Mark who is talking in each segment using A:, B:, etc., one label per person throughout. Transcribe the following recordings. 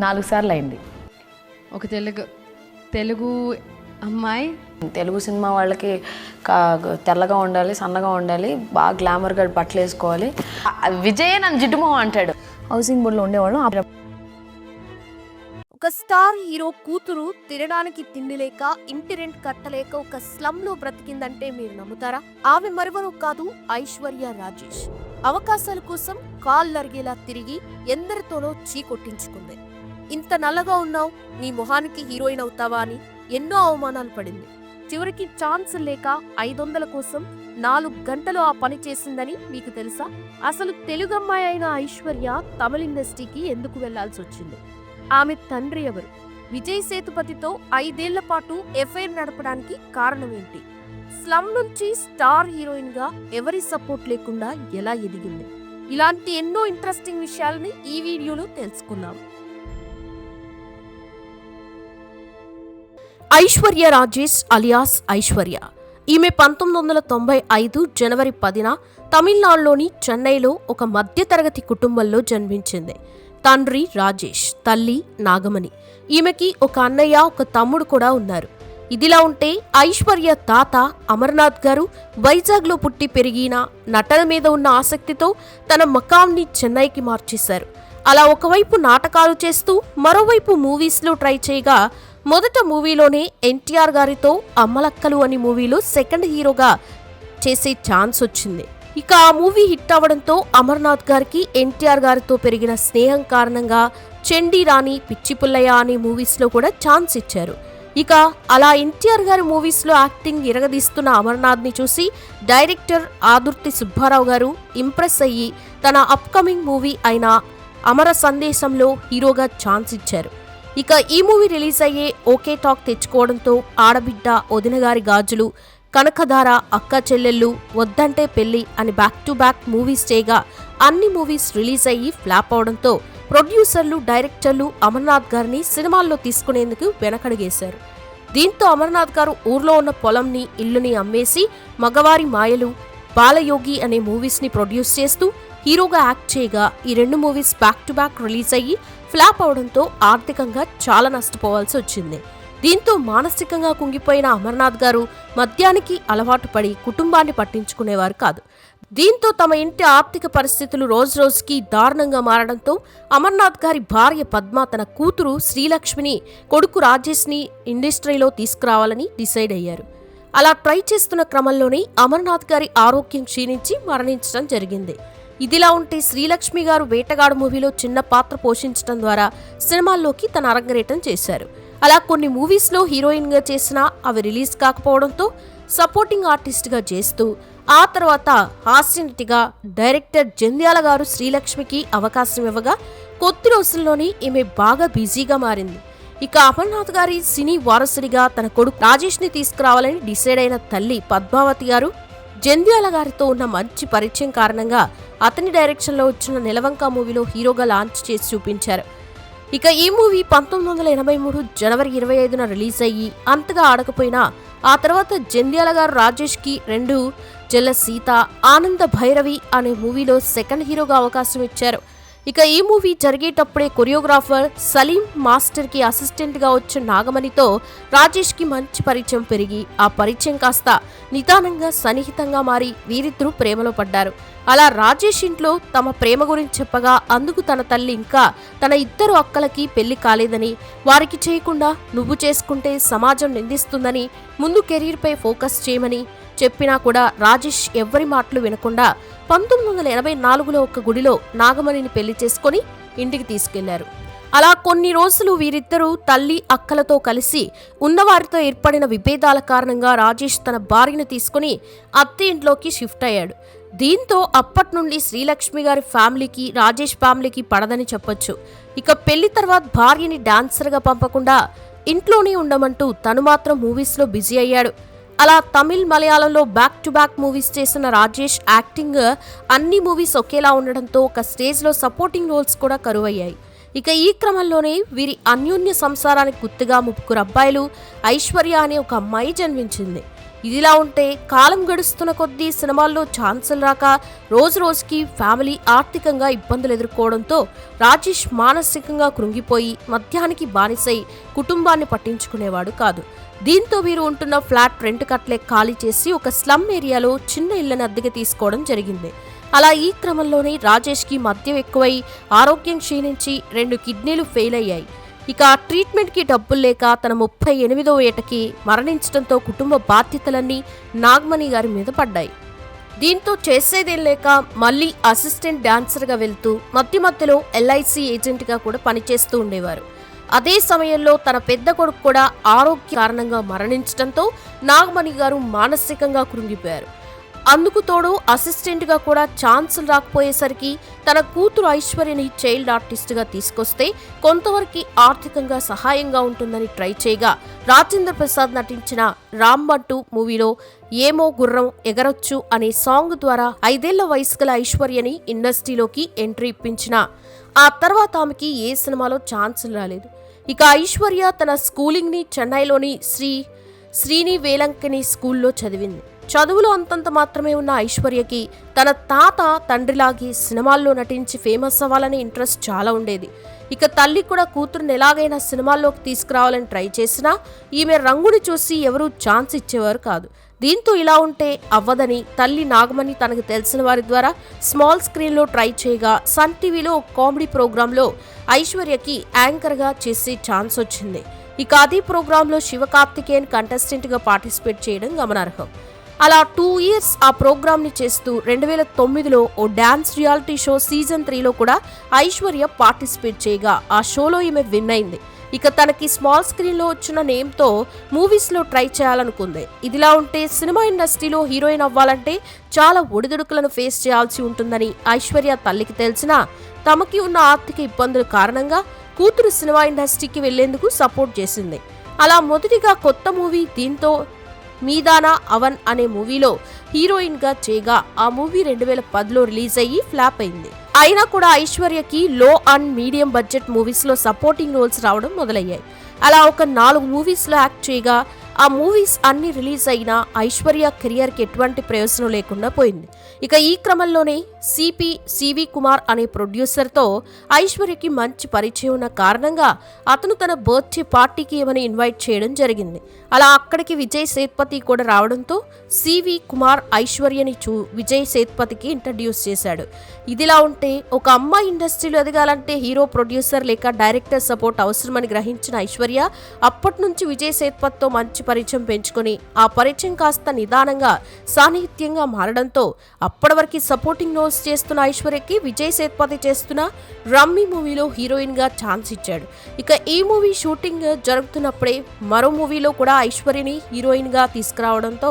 A: నాలుగు సార్లు అయింది.
B: ఒక తెలుగు తెలుగు అమ్మాయి?
A: తెలుగు సినిమా వాళ్ళకి కా- తెల్లగా ఉండాలి సన్నగా ఉండాలి బాగా గ్లామర్గా బట్టలు వేసుకోవాలి. విజయే నన్ను జిడ్డుమో అంటాడు. హౌసింగ్ బోర్డులో ఉండేవాళ్ళం.
C: ఒక స్టార్ హీరో కూతురు తినడానికి తిండి లేక ఇంటి రెంట్ కట్టలేక ఒక స్లమ్లో బ్రతికిందంటే మీరు నమ్ముతారా? ఆమె మరెవరో కాదు ఐశ్వర్య రాజేష్. అవకాశాల కోసం కాళ్ళరిగేలా తిరిగి ఎందరితోనో చీకొట్టించుకుంది. ఇంత నల్లగా ఉన్నావు? నీ మొహానికి హీరోయిన్ అవుతావా అని ఎన్నో అవమానాలు పడింది. చివరికి ఛాన్స్ లేక ఐదొందల కోసం నాలుగు గంటలు ఆ పని చేసిందని మీకు తెలుసా? అసలు తెలుగు అమ్మాయి అయిన ఐశ్వర్య తమిళ ఇండస్ట్రీకి ఎందుకు వెళ్ళాల్సి వచ్చింది? ఆమె తండ్రి ఎవరు? విజయ్ సేతుపతితో ఐదేళ్ళ పాటు ఎఫ్ఐఆర్ నడపడానికి కారణం ఏంటి? స్లమ్ నుంచి స్టార్ హీరోయిన్గా ఎవరి సపోర్ట్ లేకుండా ఎలా ఎదిగింది? ఇలాంటి ఎన్నో ఇంట్రెస్టింగ్ విషయాలని ఈ వీడియోలో తెలుసుకుందాం. ఐశ్వర్య రాజేష్ అలియాస్ ఐశ్వర్య. ఈమె పంతొమ్మిది వందల తొంభై ఐదు జనవరి పదిన తమిళనాడులోని చెన్నైలో ఒక మధ్యతరగతి కుటుంబంలో జన్మించింది. తండ్రి రాజేష్ తల్లి నాగమణి. ఈమెకి ఒక అన్నయ్య ఒక తమ్ముడు కూడా ఉన్నారు. ఇదిలా ఉంటే ఐశ్వర్య తాత అమర్నాథ్ గారు వైజాగ్లో పుట్టి పెరిగిన నటన మీద ఉన్న ఆసక్తితో తన మకాంని చెన్నైకి మార్చేశారు. అలా ఒకవైపు నాటకాలు చేస్తూ మరోవైపు మూవీస్లో ట్రై చేయగా మొదట మూవీలోనే ఎన్టీఆర్ గారితో అమ్మలక్కలు అని మూవీలో సెకండ్ హీరోగా చేసే ఛాన్స్ వచ్చింది. ఇక ఆ మూవీ హిట్ అవ్వడంతో అమర్నాథ్ గారికి ఎన్టీఆర్ గారితో పెరిగిన స్నేహం కారణంగా చెండి రాణి పిచ్చి పుల్లయ్య అనే మూవీస్లో కూడా ఛాన్స్ ఇచ్చారు. ఇక అలా ఎన్టీఆర్ గారి మూవీస్లో యాక్టింగ్ ఇరగదీస్తున్న అమర్నాథ్ని చూసి డైరెక్టర్ ఆదుర్తి సుబ్బారావు గారు ఇంప్రెస్ అయ్యి తన అప్కమింగ్ మూవీ అయిన అమర సందేశంలో హీరోగా ఛాన్స్ ఇచ్చారు. ఇక ఈ మూవీ రిలీజ్ అయ్యే ఓకే టాక్ తెచ్చుకోవడంతో ఆడబిడ్డ వదినగారి గాజులు కనకధార అక్క చెల్లెళ్ళు వద్దంటే పెళ్ళి అని బ్యాక్ టు బ్యాక్ మూవీస్ చేయగా అన్ని మూవీస్ రిలీజ్ అయ్యి ఫ్లాప్ అవడంతో ప్రొడ్యూసర్లు డైరెక్టర్లు అమర్నాథ్ గారిని సినిమాల్లో తీసుకునేందుకు వెనకడుగేశారు. దీంతో అమర్నాథ్ గారు ఊర్లో ఉన్న పొలంని ఇల్లుని అమ్మేసి మగవారి మాయలు బాలయోగి అనే మూవీస్ని ప్రొడ్యూస్ చేస్తూ హీరోగా యాక్ట్ చేయగా ఈ రెండు movies back to back release అయ్యి ఫ్లాప్ అవడంతో ఆర్థికంగా చాలా నష్టపోవాల్సి వచ్చింది. దీంతో మానసికంగా కుంగిపోయిన అమర్నాథ్ గారు మద్యానికి అలవాటు పడి కుటుంబాన్ని పట్టించుకునేవారు కాదు. దీంతో తమ ఇంటి ఆర్థిక పరిస్థితులు రోజురోజుకి దారుణంగా మారడంతో అమర్నాథ్ గారి భార్య పద్మ తన కూతురు శ్రీలక్ష్మిని కొడుకు రాజేష్ని ఇండస్ట్రీలో తీసుకురావాలని డిసైడ్ అయ్యారు. అలా ట్రై చేస్తున్న క్రమంలోనే అమర్నాథ్ గారి ఆరోగ్యం క్షీణించి మరణించడం జరిగింది. ఇదిలా ఉంటే శ్రీలక్ష్మి గారు వేటగాడు మూవీలో చిన్న పాత్ర పోషించడం ద్వారా సినిమాల్లోకి తన అరంగరేటం చేశారు. అలా కొన్ని మూవీస్లో హీరోయిన్గా చేసినా అవి రిలీజ్ కాకపోవడంతో సపోర్టింగ్ ఆర్టిస్ట్గా చేస్తూ ఆ తర్వాత హాస్యనటిగా డైరెక్టర్ జంధ్యాల గారు శ్రీలక్ష్మికి అవకాశం ఇవ్వగా కొద్ది రోజుల్లోనే ఈమె బాగా బిజీగా మారింది. ఇక అమర్నాథ్ గారి సినీ వారసుడిగా తన కొడుకు రాజేష్ని తీసుకురావాలని డిసైడ్ అయిన తల్లి పద్మావతి గారు జంధ్యాల గారితో ఉన్న మంచి పరిచయం కారణంగా అతని డైరెక్షన్లో వచ్చిన నిలవంక మూవీలో హీరోగా లాంచ్ చేసి చూపించారు. ఇక ఈ మూవీ పంతొమ్మిది వందల ఎనభై మూడు జనవరి ఇరవై ఐదున రిలీజ్ అయ్యి అంతగా ఆడకపోయినా ఆ తర్వాత జంధ్యాల గారు రాజేష్కి రెండు జల్ల సీత ఆనంద భైరవి అనే మూవీలో సెకండ్ హీరోగా అవకాశం ఇచ్చారు. ఇక ఈ మూవీ జరిగేటప్పుడే కొరియోగ్రాఫర్ సలీం మాస్టర్కి అసిస్టెంట్గా వచ్చిన నాగమణితో రాజేష్కి మంచి పరిచయం పెరిగి ఆ పరిచయం కాస్త నిదానంగా సన్నిహితంగా మారి వీరిద్దరూ ప్రేమలో పడ్డారు. అలా రాజేష్ ఇంట్లో తమ ప్రేమ గురించి చెప్పగా అందుకు తన తల్లి ఇంకా తన ఇద్దరు అక్కలకి పెళ్ళి కాలేదని వారికి చేయకుండా నువ్వు చేసుకుంటే సమాజం నిందిస్తుందని ముందు కెరీర్పై ఫోకస్ చేయమని చెప్పినా కూడా రాజేష్ ఎవ్వరి మాటలు వినకుండా పంతొమ్మిది వందల ఎనభై నాలుగులో ఒక గుడిలో నాగమణిని పెళ్ళి చేసుకొని ఇంటికి తీసుకెళ్ళారు. అలా కొన్ని రోజులు వీరిద్దరూ తల్లి అక్కలతో కలిసి ఉన్నవారితో ఏర్పడిన విభేదాల కారణంగా రాజేష్ తన భార్యను తీసుకుని అత్తే ఇంట్లోకి షిఫ్ట్ అయ్యాడు. దీంతో అప్పటి నుండి శ్రీలక్ష్మి గారి ఫ్యామిలీకి రాజేష్ ఫ్యామిలీకి పడదని చెప్పొచ్చు. ఇక పెళ్ళి తర్వాత భార్యని డాన్సర్గా పంపకుండా ఇంట్లోనే ఉండమంటూ తను మాత్రం మూవీస్లో బిజీ అయ్యాడు. అలా తమిళ్ మలయాళంలో బ్యాక్ టు బ్యాక్ మూవీస్ చేసిన రాజేష్ యాక్టింగ్ అన్ని మూవీస్ ఒకేలా ఉండడంతో ఒక స్టేజ్లో సపోర్టింగ్ రోల్స్ కూడా కరువయ్యాయి. ఇక ఈ క్రమంలోనే వీరి అన్యోన్య సంసారానికి గుర్తుగా ముగ్గురు అబ్బాయిలు ఐశ్వర్య అనే ఒక అమ్మాయి జన్మించింది. ఇదిలా ఉంటే కాలం గడుస్తున్న కొద్దీ సినిమాల్లో ఛాన్సులు రాక రోజు రోజుకి ఫ్యామిలీ ఆర్థికంగా ఇబ్బందులు ఎదుర్కోవడంతో రాజేష్ మానసికంగా కృంగిపోయి మద్యానికి బానిసై కుటుంబాన్ని పట్టించుకునేవాడు కాదు. దీంతో వీరు ఉంటున్న ఫ్లాట్ రెంట్ కట్లే ఖాళీ చేసి ఒక స్లమ్ ఏరియాలో చిన్న ఇళ్ళను అద్దెకి తీసుకోవడం జరిగింది. అలా ఈ క్రమంలోనే రాజేష్కి మద్యం ఎక్కువై ఆరోగ్యం క్షీణించి రెండు కిడ్నీలు ఫెయిల్ అయ్యాయి. ఇక ట్రీట్మెంట్కి డబ్బులు లేక తన ముప్పై ఎనిమిదో ఏటకి మరణించడంతో కుటుంబ బాధ్యతలన్నీ నాగమణి గారి మీద పడ్డాయి. దీంతో చేసేదేం లేక మళ్ళీ అసిస్టెంట్ డాన్సర్గా వెళ్తూ మధ్య మధ్యలో ఎల్ఐసి ఏజెంట్గా కూడా పనిచేస్తూ ఉండేవారు. అదే సమయంలో తన పెద్ద కొడుకు కూడా ఆరోగ్య కారణంగా మరణించడంతో నాగమణి గారు మానసికంగా కృంగిపోయారు. అందుకు తోడు అసిస్టెంట్గా కూడా ఛాన్సులు రాకపోయేసరికి తన కూతురు ఐశ్వర్యని చైల్డ్ ఆర్టిస్ట్గా తీసుకొస్తే కొంతవరకు ఆర్థికంగా సహాయంగా ఉంటుందని ట్రై చేయగా రాజేంద్ర ప్రసాద్ నటించిన రాంబట్టు మూవీలో ఏమో గుర్రం ఎగరొచ్చు అనే సాంగ్ ద్వారా ఐదేళ్ళ వయసు గల ఐశ్వర్యని ఇండస్ట్రీలోకి ఎంట్రీ ఇప్పించిన ఆ తర్వాత ఆమెకి ఏ సినిమాలో ఛాన్స్ రాలేదు. ఇక ఐశ్వర్య తన స్కూలింగ్ని చెన్నైలోని శ్రీ శ్రీని వేలంకని స్కూల్లో చదివింది. చదువులో అంతంత మాత్రమే ఉన్న ఐశ్వర్యకి తన తాత తండ్రిలాగి సినిమాల్లో నటించి ఫేమస్ అవ్వాలని ఇంట్రెస్ట్ చాలా ఉండేది. ఇక తల్లి కూడా కూతురుని ఎలాగైనా సినిమాల్లోకి తీసుకురావాలని ట్రై చేసినా ఈమె రంగుని చూసి ఎవరూ ఛాన్స్ ఇచ్చేవారు కాదు. దీంతో ఇలా ఉంటే అవ్వదని తల్లి నాగమణి తనకు తెలిసిన వారి ద్వారా స్మాల్ స్క్రీన్లో ట్రై చేయగా సన్ టీవీలో కామెడీ ప్రోగ్రాంలో ఐశ్వర్యకి యాంకర్గా చేసే ఛాన్స్ వచ్చింది. ఇక అదే ప్రోగ్రాంలో శివకార్తికేయన్ కంటెస్టెంట్గా పార్టిసిపేట్ చేయడం గమనార్హం. అలా టూ ఇయర్స్ ఆ ప్రోగ్రామ్ని చేస్తూ రెండు వేల తొమ్మిదిలో ఓ డ్యాన్స్ రియాలిటీ షో సీజన్ త్రీలో కూడా ఐశ్వర్య పార్టిసిపేట్ చేయగా ఆ షోలో ఈమె విన్ అయింది. ఇక తనకి స్మాల్ స్క్రీన్లో వచ్చిన నేమ్తో మూవీస్లో ట్రై చేయాలనుకుంది. ఇదిలా ఉంటే సినిమా ఇండస్ట్రీలో హీరోయిన్ అవ్వాలంటే చాలా ఒడిదుడుకులను ఫేస్ చేయాల్సి ఉంటుందని ఐశ్వర్య తల్లికి తెలిసినా తమకి ఉన్న ఆర్థిక ఇబ్బందుల కారణంగా కూతురు సినిమా ఇండస్ట్రీకి వెళ్ళేందుకు సపోర్ట్ చేసింది. అలా మొదటిగా కొత్త మూవీ దీంతో మీదానా అవన్ అనే మూవీలో హీరోయిన్గా చేయగా ఆ మూవీ రెండు వేల పదిలో రిలీజ్ అయ్యి ఫ్లాప్ అయింది. అయినా కూడా ఐశ్వర్యకి లో అండ్ మీడియం బడ్జెట్ మూవీస్లో సపోర్టింగ్ రోల్స్ రావడం మొదలయ్యాయి. అలా ఒక నాలుగు మూవీస్లో యాక్ట్ చేయగా ఆ మూవీస్ అన్ని రిలీజ్ అయినా ఐశ్వర్య కెరియర్కి ఎటువంటి ప్రయోజనం లేకుండా పోయింది. ఇక ఈ క్రమంలోనే సిపి సివి కుమార్ అనే ప్రొడ్యూసర్తో ఐశ్వర్యకి మంచి పరిచయం ఉన్న కారణంగా అతను తన బర్త్డే పార్టీకి ఏమని ఇన్వైట్ చేయడం జరిగింది. అలా అక్కడికి విజయ్ సేత్పతి కూడా రావడంతో సివి కుమార్ ఐశ్వర్యని చూ విజయ్ సేత్పతికి ఇంట్రడ్యూస్ చేశాడు. ఇదిలా ఉంటే ఒక అమ్మాయి ఇండస్ట్రీలో ఎదగాలంటే హీరో ప్రొడ్యూసర్ లేక డైరెక్టర్ సపోర్ట్ అవసరమని గ్రహించిన ఐశ్వర్య అప్పటి నుంచి విజయ్ సేత్పత్తో మంచి పరిచయం పెంచుకొని ఆ పరిచయం కాస్త నిదానంగా సాన్నిహిత్యంగా మారడంతో అప్పటివరకు సపోర్టింగ్ రోల్స్ చేస్తున్న ఐశ్వర్యకి విజయ్ సేత్పతి చేస్తున్న రమ్మీ మూవీలో హీరోయిన్గా ఛాన్స్ ఇచ్చాడు. ఇక ఈ మూవీ షూటింగ్ జరుగుతున్నప్పుడే మరో మూవీలో కూడా ఐశ్వర్యని హీరోయిన్గా తీసుకురావడంతో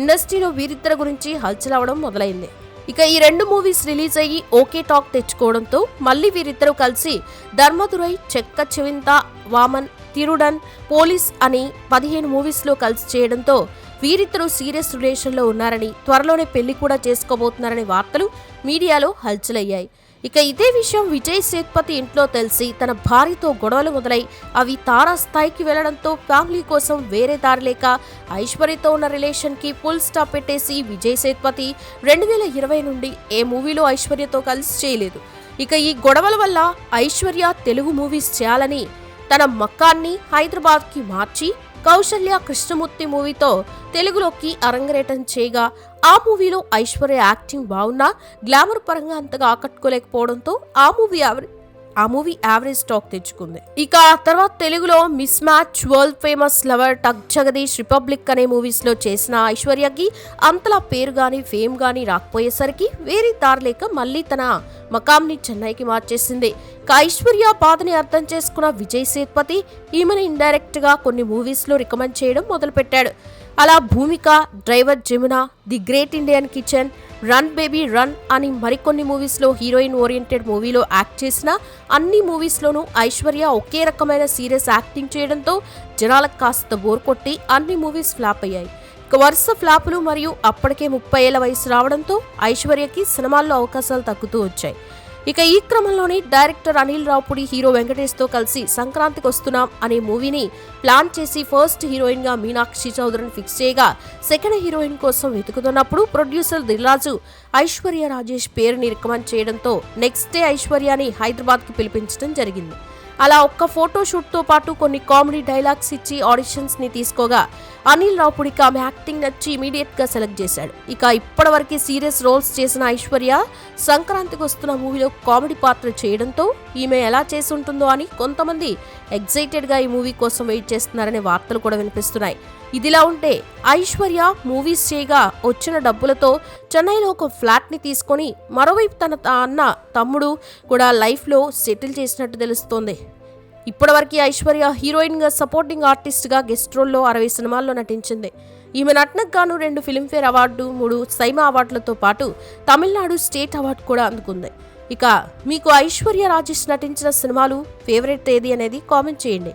C: ఇండస్ట్రీలో వీరిద్దరి గురించి హల్చల్ అవడం మొదలైంది. ఇక ఈ రెండు మూవీస్ రిలీజ్ అయ్యి ఓకే టాక్ తెచ్చుకోవడంతో మళ్ళీ వీరిద్దరూ కలిసి ధర్మదురై చెక్క చెవింత వామన్ తిరుడన్ పోలీస్ అని పదిహేను మూవీస్లో కలిసి చేయడంతో వీరిద్దరూ సీరియస్ రిలేషన్లో ఉన్నారని త్వరలోనే పెళ్ళి కూడా చేసుకోబోతున్నారనే వార్తలు మీడియాలో హల్చలయ్యాయి. ఇక ఇదే విషయం విజయ్ సేత్పతి ఇంట్లో తెలిసి తన భార్యతో గొడవలు మొదలై అవి తారా స్థాయికి వెళ్ళడంతో ఫ్యామిలీ కోసం వేరే దారి లేక ఐశ్వర్యతో ఉన్న రిలేషన్కి ఫుల్ స్టాప్ పెట్టేసి విజయ్ సేత్పతి రెండు వేల ఇరవై నుండి ఏ మూవీలో ఐశ్వర్యతో కలిసి చేయలేదు. ఇక ఈ గొడవల వల్ల ఐశ్వర్య తెలుగు మూవీస్ చేయాలని తన మక్కాన్ని హైదరాబాద్కి మార్చి కౌశల్య కృష్ణమూర్తి మూవీతో తెలుగులోకి అరంగరేటం చేయగా ఆ మూవీలో ఐశ్వర్య యాక్టింగ్ బాగున్నా గ్లామర్ పరంగా అంతగా ఆకట్టుకోలేకపోవడంతో ఆ మూవీ ఆ మూవీ యావరేజ్ టాక్ తెచ్చుకుంది. ఇక ఆ తర్వాత తెలుగులో miss match world famous lover tuck Jagadish republic అనే మూవీస్లో చేసిన ఐశ్వర్యకి అంతలా పేరు గాని ఫేమ్ గాని రాకపోయేసరికి వేరే దారి లేక మళ్ళీ తన మకాంని చెన్నైకి మార్చేసింది. ఇక ఐశ్వర్య బాధని అర్థం చేసుకున్న విజయ్ సేత్పతి ఈమెను ఇండైరెక్ట్గా కొన్ని మూవీస్లో రికమెండ్ చేయడం మొదలుపెట్టాడు. అలా Bhumika driver Jamuna the great Indian kitchen run baby run అని మరికొన్ని మూవీస్లో హీరోయిన్ ఓరియంటెడ్ మూవీలో యాక్ట్ చేసిన అన్ని మూవీస్లోనూ ఐశ్వర్య ఒకే రకమైన సీరియస్ యాక్టింగ్ చేయడంతో జనాలకు కాస్త బోర్ కొట్టి అన్ని మూవీస్ ఫ్లాప్ అయ్యాయి. ఇక వరుస ఫ్లాపులు మరియు అప్పటికే ముప్పై ఏళ్ళ వయసు రావడంతో ఐశ్వర్యకి సినిమాల్లో అవకాశాలు తగ్గుతూ వచ్చాయి. ఇక ఈ క్రమంలోనే డైరెక్టర్ అనిల్ రావుపుడి హీరో వెంకటేష్తో కలిసి సంక్రాంతికి వస్తున్నాం అనే మూవీని ప్లాన్ చేసి ఫస్ట్ హీరోయిన్గా మీనాక్షి చౌదరిని ఫిక్స్ చేయగా సెకండ్ హీరోయిన్ కోసం వెతుకుతున్నప్పుడు ప్రొడ్యూసర్ దిల్రాజు ఐశ్వర్య రాజేష్ పేరుని రికమెండ్ చేయడంతో నెక్స్ట్ డే ఐశ్వర్యని హైదరాబాద్కి పిలిపించడం జరిగింది. అలా ఒక్క ఫోటో షూట్తో పాటు కొన్ని కామెడీ డైలాగ్స్ ఇచ్చి ఆడిషన్స్ని తీసుకోగా అనిల్ రావుపుడికి ఆమె యాక్టింగ్ నచ్చి ఇమీడియట్గా సెలెక్ట్ చేశాడు. ఇక ఇప్పటివరకు సీరియస్ రోల్స్ చేసిన ఐశ్వర్య సంక్రాంతికి వస్తున్న మూవీలో కామెడీ పాత్ర చేయడంతో ఈమె ఎలా చేసి ఉంటుందో అని కొంతమంది ఎగ్జైటెడ్గా ఈ మూవీ కోసం వెయిట్ చేస్తున్నారనే వార్తలు కూడా వినిపిస్తున్నాయి. ఇదిలా ఉంటే ఐశ్వర్య మూవీస్ చేయగా వచ్చిన డబ్బులతో చెన్నైలో ఒక ఫ్లాట్ని తీసుకొని మరోవైపు తన త- అన్న తమ్ముడు కూడా లైఫ్లో సెటిల్ చేసినట్టు తెలుస్తోంది. ఇప్పటివరకు ఐశ్వర్య హీరోయిన్గా సపోర్టింగ్ ఆర్టిస్ట్గా గెస్ట్ రోల్లో అరవై సినిమాల్లో నటించింది. ఈమె నటనకు గాను రెండు ఫిల్మ్ఫేర్ అవార్డు మూడు సైమా అవార్డులతో పాటు తమిళనాడు స్టేట్ అవార్డు కూడా అందుకుంది. ఇక మీకు ఐశ్వర్య రాజేష్ నటించిన సినిమాలు ఫేవరెట్ ఏది అనేది కామెంట్ చేయండి.